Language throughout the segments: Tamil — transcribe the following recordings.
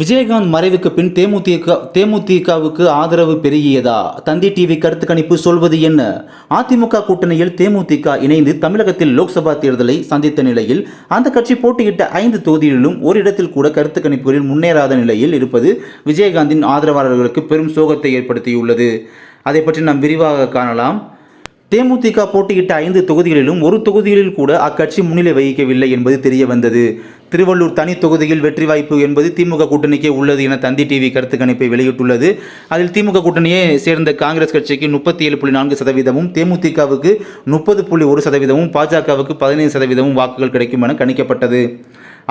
விஜயகாந்த் மறைவுக்கு பின் தேமுதிக தேமுதிகவுக்கு ஆதரவு பெருகியதா? தந்தி டிவி கருத்து கணிப்பு சொல்வது என்ன? அதிமுக கூட்டணியில் தேமுதிக இணைந்து தமிழகத்தில் லோக்சபா தேர்தலை சந்தித்த நிலையில் அந்த கட்சி போட்டியிட்ட ஐந்து தொகுதிகளிலும் ஒரு இடத்தில் கூட கருத்து கணிப்புகளில் முன்னேறாத நிலையில் இருப்பது விஜயகாந்தின் ஆதரவாளர்களுக்கு பெரும் சோகத்தை ஏற்படுத்தியுள்ளது. அதை பற்றி நாம் விரிவாக காணலாம். தேமுதிக போட்டியிட்ட ஐந்து தொகுதிகளிலும் ஒரு தொகுதிகளில் கூட அக்கட்சி முன்னிலை வகிக்கவில்லை என்பது தெரிய வந்தது திருவள்ளூர் தனி தொகுதியில் வெற்றி வாய்ப்பு என்பது திமுக கூட்டணிக்கே உள்ளது என தந்தி டிவி கருத்து கணிப்பை வெளியிட்டுள்ளது. அதில் திமுக கூட்டணியை சேர்ந்த காங்கிரஸ் கட்சிக்கு முப்பத்தி ஏழு புள்ளி நான்கு சதவீதமும் தேமுதிகவுக்கு முப்பது புள்ளி ஒரு சதவீதமும் பாஜகவுக்கு பதினைந்து சதவீதமும் வாக்குகள் கிடைக்கும் என கணிக்கப்பட்டது.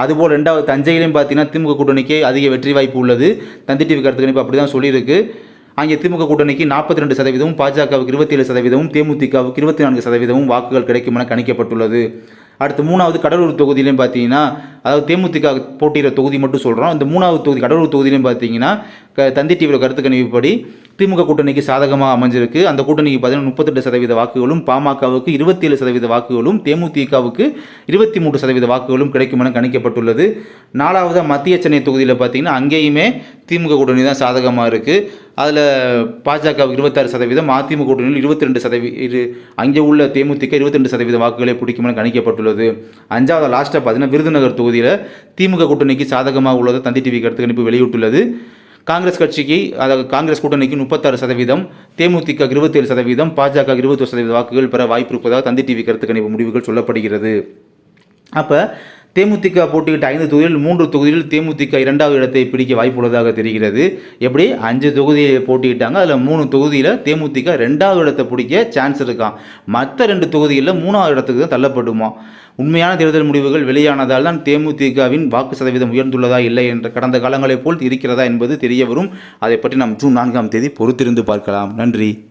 அதுபோல் ரெண்டாவது தஞ்சையிலையும் பார்த்தீங்கன்னா திமுக கூட்டணிக்கே அதிக வெற்றி வாய்ப்பு உள்ளது. தந்தி டிவி கருத்து கணிப்பு அப்படி தான் சொல்லியிருக்கு. அங்கே திமுக கூட்டணிக்கு நாற்பத்தி ரெண்டு சதவீதமும் பாஜகவுக்கு இருபத்தி ஏழு சதவீதமும் தேமுதிகவுக்கு இருபத்தி நான்கு சதவீதமும் வாக்குகள் கிடைக்கும் என கணிக்கப்பட்டுள்ளது. அடுத்து மூணாவது கடலூர் தொகுதியிலையும் பார்த்தீங்கன்னா அதாவது தேமுதிக போட்டியிட தொகுதி மட்டும் சொல்கிறோம் இந்த மூணாவது தொகுதி கடலூர் தொகுதியிலையும் பார்த்தீங்கன்னா க தந்தி டிவியில் கருத்து கணிப்புப்படி திமுக கூட்டணிக்கு சாதகமாக அமைஞ்சிருக்கு. அந்த கூட்டணிக்கு பார்த்தீங்கன்னா முப்பத்தெட்டு சதவீத வாக்குகளும் பாமகவுக்கு இருபத்தி ஏழு சதவீத வாக்குகளும் தேமுதிகவுக்கு இருபத்தி மூன்று சதவீத வாக்குகளும் கிடைக்கும் என கணிக்கப்பட்டுள்ளது. நாலாவது மத்திய சென்னை தொகுதியில் பார்த்தீங்கன்னா அங்கேயுமே திமுக கூட்டணி தான் சாதகமாக இருக்குது அதில் பாஜகவுக்கு இருபத்தாறு சதவீதம் அதிமுக கூட்டணியில் இருபத்தி ரெண்டு சதவீத அங்கே உள்ள தேமுதிக இருபத்தி ரெண்டு சதவீத வாக்குகளை பிடிக்கும்னு என கணிக்கப்பட்டுள்ளது. அஞ்சாவது லாஸ்ட்டாக பார்த்தீங்கன்னா விருதுநகர் தொகுதியில் திமுக கூட்டணிக்கு சாதகமாக உள்ளதை தந்தி டிவி கருத்து கணிப்பு வெளியிட்டுள்ளது. காங்கிரஸ் கட்சிக்கு அதாவது காங்கிரஸ் கூட்டணிக்கு முப்பத்தாறு சதவீதம் தேமுதிக இருபத்தேழு சதவீதம் பாஜக இருபத்தொரு சதவீத வாக்குகள் பெற வாய்ப்பு இருப்பதாக தந்தி டிவி கருத்து கணிப்பு முடிவுகள் சொல்லப்படுகிறது. அப்போ தேமுதிக போட்டியிட்ட ஐந்து தொகுதியில் மூன்று தொகுதியில் தேமுதிக இரண்டாவது இடத்தை பிடிக்க வாய்ப்புள்ளதாக தெரிகிறது. எப்படி? அஞ்சு தொகுதியை போட்டியிட்டாங்க. அதில் மூணு தொகுதியில் தேமுதிக ரெண்டாவது இடத்தை பிடிக்க சான்ஸ் இருக்கான் மற்ற ரெண்டு தொகுதிகளில் மூணாவது இடத்துக்கு தான் தள்ளப்படுமா? உண்மையான தேர்தல் முடிவுகள் வெளியானதால் தான் தேமுதிகவின் வாக்கு சதவீதம் உயர்ந்துள்ளதா இல்லை என்ற கடந்த காலங்களைப் போல் இருக்கிறதா என்பது தெரிய வரும் அதை பற்றி நாம் ஜூன் நான்காம் தேதி பொறுத்திருந்து பார்க்கலாம். நன்றி.